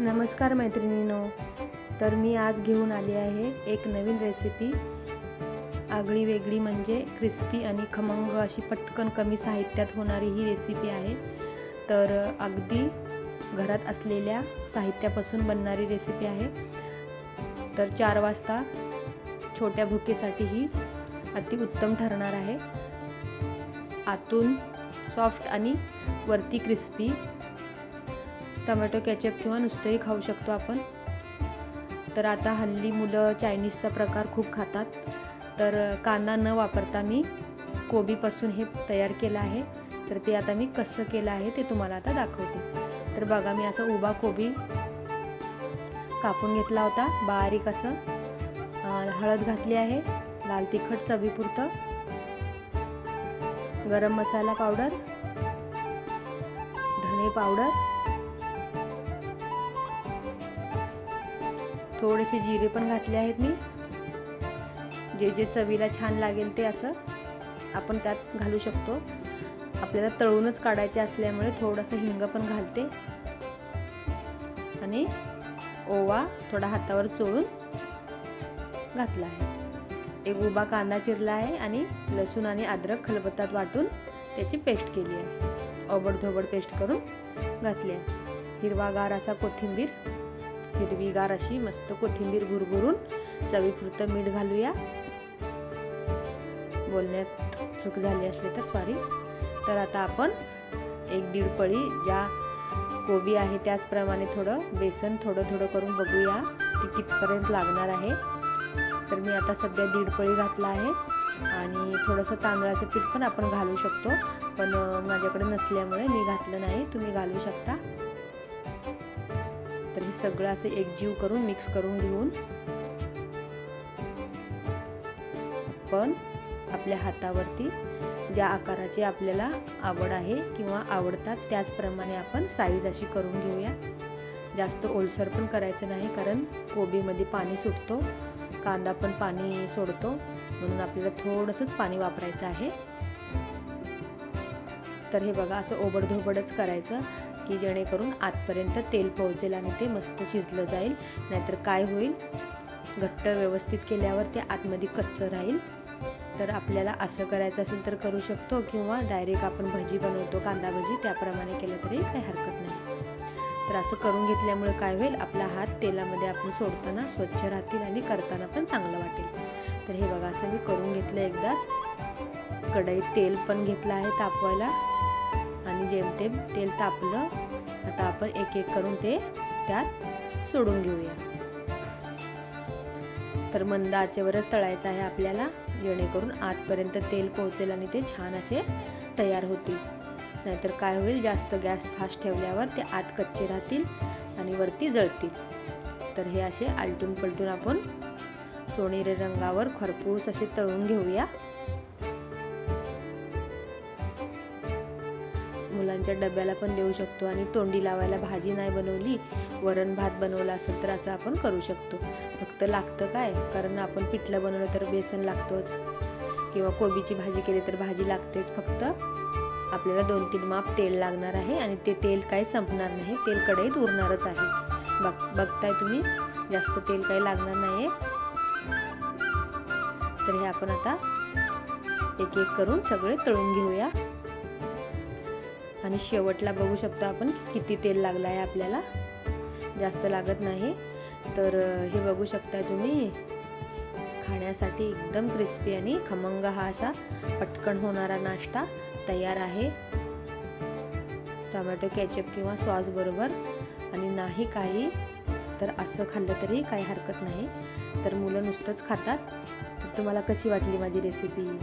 नमस्कार मैत्रिणीनो. तर मी आज घेऊन आली आहे एक नवीन रेसिपी आगळी वेगळी म्हणजे क्रिस्पी आणि खमंग अशी पटकन कमी साहित्यात होणारी ही रेसिपी आहे. तर अगदी घरात असलेल्या साहित्यापासून बनणारी रेसिपी आहे. तर चार वाजता छोट्या भुकेसाठी ही अतिउत्तम ठरणार आहे. आतून सॉफ्ट आणि वरती क्रिस्पी टोमॅटो केचप किंवा नुसतंही खाऊ शकतो आपण. तर आता हल्ली मुलं चायनीजचा प्रकार खूप खातात. तर कांदा न वापरता मी कोबीपासून हे तयार केलं आहे. तर ते आता मी कसं केलं आहे ते तुम्हाला आता दाखवते. तर बघा मी असं उभा कोबी कापून घेतला होता. बारीक असं हळद घातली आहे. लाल तिखट चवीपुरतं. गरम मसाला पावडर धणे पावडर थोडेसे जिरे पण घातले आहेत मी. जे जे चवीला छान लागेल ते असं आपण त्यात घालू शकतो. आपल्याला तळूनच काढायचे असल्यामुळे थोडंसं हिंग पण घालते. आणि ओवा थोडा हातावर चोळून घातला आहे. एक उभा कांदा चिरला आहे आणि लसूण आणि अद्रक खलबत्तात वाटून त्याची पेस्ट केली आहे. ओबडधोबड पेस्ट करून घातली आहे. हिरवागार असा कोथिंबीर हिरवीगार अशी मस्त कोथिंबीर भुरभुरून चवीपुरतं मीठ घालूया. बोलण्यात चूक झाली असली तर सॉरी तर आता आपण एक दीड पळी ज्या कोबी आहे त्याचप्रमाणे थोडं बेसन थोडं थोडं करून बघूया की कितपर्यंत लागणार आहे. तर मी आता सध्या दीड पळी घातला आहे आणि थोडंसं तांदळाचं पीठ पण आपण घालू शकतो. पण माझ्याकडे नसल्यामुळे मी घातलं नाही. तुम्ही घालू शकता. तर हे सगळं असं एकजीव करून मिक्स करून घेऊन पण आपल्या हातावरती ज्या आकाराची आपल्याला आवड आहे किंवा आवडतात त्याचप्रमाणे आपण साईज अशी करून घेऊया. जास्त ओलसर पण करायचं नाही कारण कोबीमध्ये पाणी सुटतो कांदा पण पाणी सोडतो म्हणून आपल्याला थोडंसंच पाणी वापरायचं आहे. तर हे बघा असं ओबडधोबडच करायचं. की जेणेकरून आतपर्यंत तेल पोहोचेल आणि ते मस्त शिजलं जाईल. नाहीतर काय होईल? घट्ट व्यवस्थित केल्यावर ते आतमध्ये कच्चं राहील. तर आपल्याला असं करायचं असेल तर करू शकतो किंवा डायरेक्ट आपण भजी बनवतो कांदा भजी त्याप्रमाणे केलं तरी काही हरकत नाही. तर असं करून घेतल्यामुळे काय होईल? आपला हात तेलामध्ये आपण सोडताना स्वच्छ राहतील आणि करताना पण चांगलं वाटेल. तर हे बघा असं मी करून घेतलं एकदाच. कढईत तेल पण घेतलं आहे तापवायला. आणि जेमतेम तेल तापलं आता आपण एक एक करून ते त्यात सोडून घेऊया. तर मंद आचेवरच तळायचं आहे आपल्याला जेणेकरून आतपर्यंत तेल पोहोचेल आणि ते छान असे तयार होतील. नाहीतर काय होईल जास्त गॅस फास्ट ठेवल्यावर ते आत कच्चे राहतील आणि वरती जळतील. तर हे असे आलटून पलटून आपण सोनेरी रंगावर खरपूस असे तळून घेऊया. मुलांच्या डब्याला पण देऊ शकतो आणि तोंडी लावायला भाजी नाही बनवली वरण भात बनवला असेल तर असं आपण करू शकतो. फक्त लागतं काय? कारण आपण पिठलं बनवलं तर बेसन लागतोच. किंवा कोबीची भाजी केली तर भाजी लागतेच. फक्त आपल्याला दोन तीन माप तेल लागणार आहे आणि ते तेल काही संपणार नाही. तेल कढईत उरणारच आहे. बघ बघताय तुम्ही? जास्त तेल काही लागणार नाही तर हे आपण आता एक एक करून सगळे तळून घेऊया. आणि शेवटला बघू शकतो आपण किती तेल लागलं आहे आपल्याला. जास्त लागत नाही. तर हे बघू शकता तुम्ही. खाण्यासाठी एकदम क्रिस्पी आणि खमंग हा असा पटकन होणारा नाश्ता तयार आहे. टोमॅटो केचप किंवा सॉस बरोबर. आणि नाही काही तर असं खाल्लं तरी काही हरकत नाही. तर मुलं नुसतंच खातात. तुम्हाला कशी वाटली माझी रेसिपी